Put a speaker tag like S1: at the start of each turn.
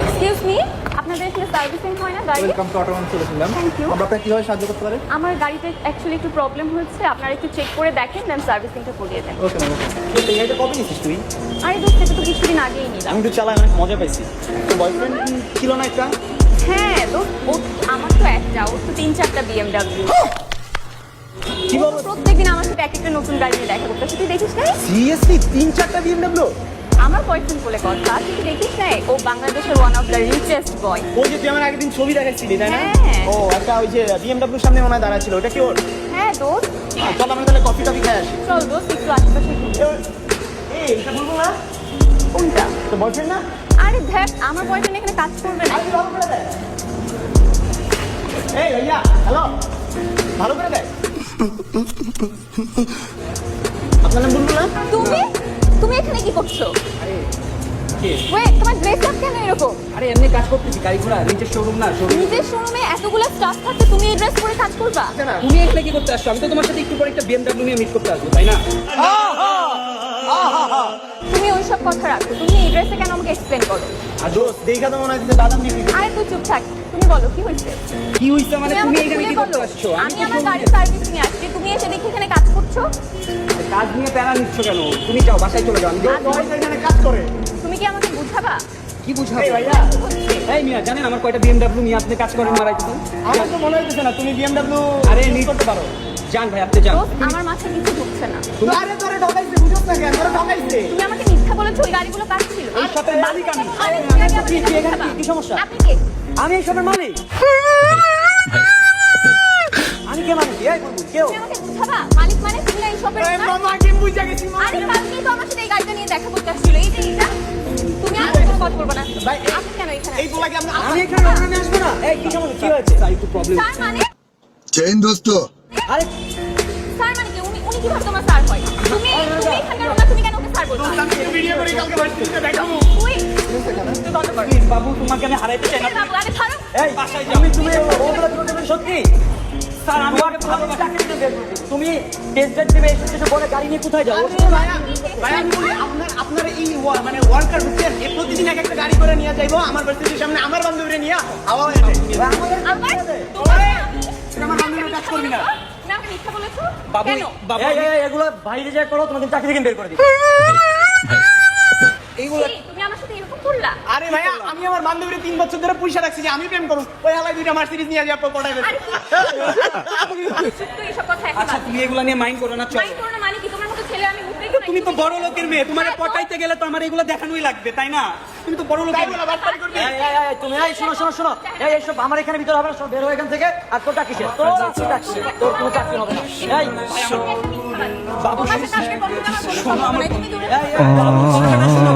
S1: Excuse me আপনাদের এখানে servicing হয় না গাড়ি
S2: ওয়েলকাম টু অটোমান চলেছিলাম
S1: Thank you.
S2: আমরা আপনাকে কীভাবে সাহায্য করতে পারি?
S1: আমার গাড়িতে অ্যাকচুয়ালি একটু প্রবলেম হচ্ছে আপনারা একটু চেক করে দেখেন দেন সার্ভিসিংটা করিয়ে দেন।
S2: ওকে ওকে
S3: এই গাড়িটা কবে নিছিস তুই?
S1: আরে দোস্ত এটা তো কিছুদিন আগেই নিলাম।
S3: আমি তো চালাই অনেক মজা পাইছি। তোর বয়ফ্রেন্ড ছিল না একটা?
S1: হ্যাঁ দোস্ত ও আমার তো একটা ওর তো তিন চারটা বিএমডাব্লিউ প্রত্যেকদিন আমার সাথে এক একটা নতুন গাড়ি নিয়ে দেখা করতেছে তুই দেখিস
S3: সিরিয়াসলি তিন চারটা বিএমডব্লিউ
S1: আমার বয়ফ্রেন্ড বলে কথা তুই দেখিস ও বাংলাদেশের one of the richest boy
S3: যে তুই আমার আগের দিন ছবি দেখাচ্ছিলি তাই না?
S1: হ্যাঁ।
S3: ও একটা ওই যে বিএমডব্লিউর সামনে মনে হয় দাঁড়া ছিল ওটা কি ওর?
S1: হ্যাঁ দোস্ত।
S3: আহ, চল আমরা তাহলে কফি টফি খাই আসি।
S1: চল দোস্ত একটু আশেপাশে ঘুরি।
S3: এই এটা বলব না?
S1: কোনটা?
S3: বয়ফ্রেন্ড না?
S1: আরে দেখ আমার বয়ফ্রেন্ড এখানে কাজ করবে না।
S3: ভালো করে দেয় এই ভাইয়া হ্যালো ভালো করে দেয় আপনার নাম বলব
S1: তুমি? তুমি এখানে কি করছ?
S2: কে?
S1: ওয়েট তোমার ড্রেস আপ কেন এরকম?
S2: আরে এমনি কাজ করতেছি গাড়ি ঘোড়া রিচের শোরুম না শোরুম
S1: নিজের শোরুমে এতগুলো স্টাফ থাকতে তুমি এই ড্রেস পরে কাজ করবা?
S2: তুমি এখানে কি করতে আসছো? আমি তো তোমার সাথে একটু পরে একটা বিএমডব্লিউ নিয়ে মিট করতে আসব তাই না?
S1: তুমি ওইসব কথা রাখো। তুমি এই ড্রেসে কেন আমাকে এক্সপ্লেন করো?
S3: আর দোস্ত দেখা তো মনে বাদাম
S1: আরে তুই চুপ থাক। তুমি বলো কি হয়েছে?
S2: কি হইছে মানে
S1: তুমি
S2: এখানে কি করতে আসছো?
S1: আমি আমার গাড়ি সার্ভিস নিয়ে আসছি। তুমি এসে দেখি এখানে কাজ করছ?
S2: কাজ নিয়ে প্যারা নিচ্ছ কেন? তুমি যাও বাসায় চলে যাও। আমি।
S3: এখানে কাজ করে।
S1: তুমি কি আমাকে বুঝাবা?
S2: কি বুঝাবো?
S3: এই ভাইয়া।
S1: হচ্ছে?
S2: এই মিয়া জানেন আমার কয়টা বিএমডব্লিউ নিয়ে আপনি কাজ করেন মারাইতেছেন
S3: আমার তো মনে হইতেছে না তুমি বিএমডব্লিউ
S2: আরে
S3: আরে
S2: নি-
S3: করতে পারো।
S2: যান ভাই আপনি যান।
S1: আমার মাথায় কিছু ঢুকছে না।
S3: তুমি আরে তোরে ঠকাইছে বুঝছ না কেন? তোরে ঠকাইছে
S1: তুমি আমাকে মিথ্যা বলেছ ওই গাড়িগুলো কাজ ছিল।
S2: এই শপের মালিক আমি।
S3: কি- কি এখানে কি- কি সমস্যা?
S1: আপনি কে?
S2: আমি এই শপের মালিক।
S3: আমি কে মানে এই বলব কেউ।
S1: তুমি আমাকে বুঝাবা? মালিক মানে তুমি এই শপের?
S3: মামা কি বুঝা গেছি
S1: আরে কালকেই তো আমার সাথে এই গাড়িটা নিয়ে দেখা করতে আসছিল। এই যে এটা তুমি আর কোনো কথা বলব না।
S3: ভাই,
S1: আপনি কেন এখানে
S3: এই বলা কি আমরা
S2: আমি এখানে ওখানে আসব না। এই কি সমস্যা? কি হয়েছে? তাই একটু প্রবলেম
S1: মানে
S4: চেইন দোস্ত।
S2: আরে
S1: স্যার মানে কি? উনি উনি কীভাবে তোমার স্যার হয়? তুমি তুমি এখানকার ওনা তুমি কেন ওকে স্যার বলছো?
S3: আমি ভিডিও করে কালকে ভার্সিটিতে দেখাবো।
S1: তুই তুই বন্ধ কর।
S2: প্লিজ বাবু তোমাকে আমি হারাইতে চাই না।
S1: বাবু আরে ছাড়ো
S2: এই বাসায় যাও। তুমি তুমি ওগুলো তুমি তুমি সত্যি? স্যার আমি আগে ভালো চাকরি দিতে তুমি টেস্ট ড্রাইভ দেবে এসে এসে বলে গাড়ি নিয়ে কোথায় যাও?
S3: ভাইয়া ভাইয়া আমি বলি আপনার আপনার এই মানে ওয়ার্কার বুঝছেন এ প্রতিদিন এক একটা গাড়ি করে নিয়ে যাইবো। আমার ভার্সিটির সামনে আমার বান্ধবীরে নিয়ে হাওয়া হয়ে যায়। আমার বান্ধবীর কাজ করবি না
S1: মিথ্যা বলেছ?
S2: বাবু
S1: কেন?
S2: বাবু
S3: এই, এই,
S2: এগুলো বাইরে যা করো তোমাকে চাকরি থেকে বের করে দিই।
S3: এইগুলো
S1: তুমি আমার সাথে এরকম করলা?
S3: আরে ভাইয়া আমি আমার বান্ধবীর তিন বছর ধরে পয়সা রাখছি যে আমি প্রেম করুন ওই হালাই দুইটা মার্সিডিজ নিয়ে যাব
S1: এসব কথা
S2: আচ্ছা তুমি এগুলো নিয়ে মাইন্ড করো না চলো।
S1: মাইন্ড করো না মানে কি? তোমার মতো ছেলে আমি বুঝতে
S2: তুমি তো বড় লোকের মেয়ে তোমার পটাইতে গেলে তো আমার এগুলো দেখানোই লাগবে তাই না? তুমি তো বড়
S3: তাই
S2: লোকের
S3: বলা বাটপারি করবি
S5: এই, এই, এই, তুমি এই শোনো শোনো শোনো এই এইসব আমার এখানে ভিতরে হবে না সব বের হয়ে এখান থেকে আর তোর শেষ তোর চাকরি চাকরি তোর কোনো চাকরি হবে না এই
S1: বাবু আমার তুমি দূরে
S5: এই, বাবু শোনো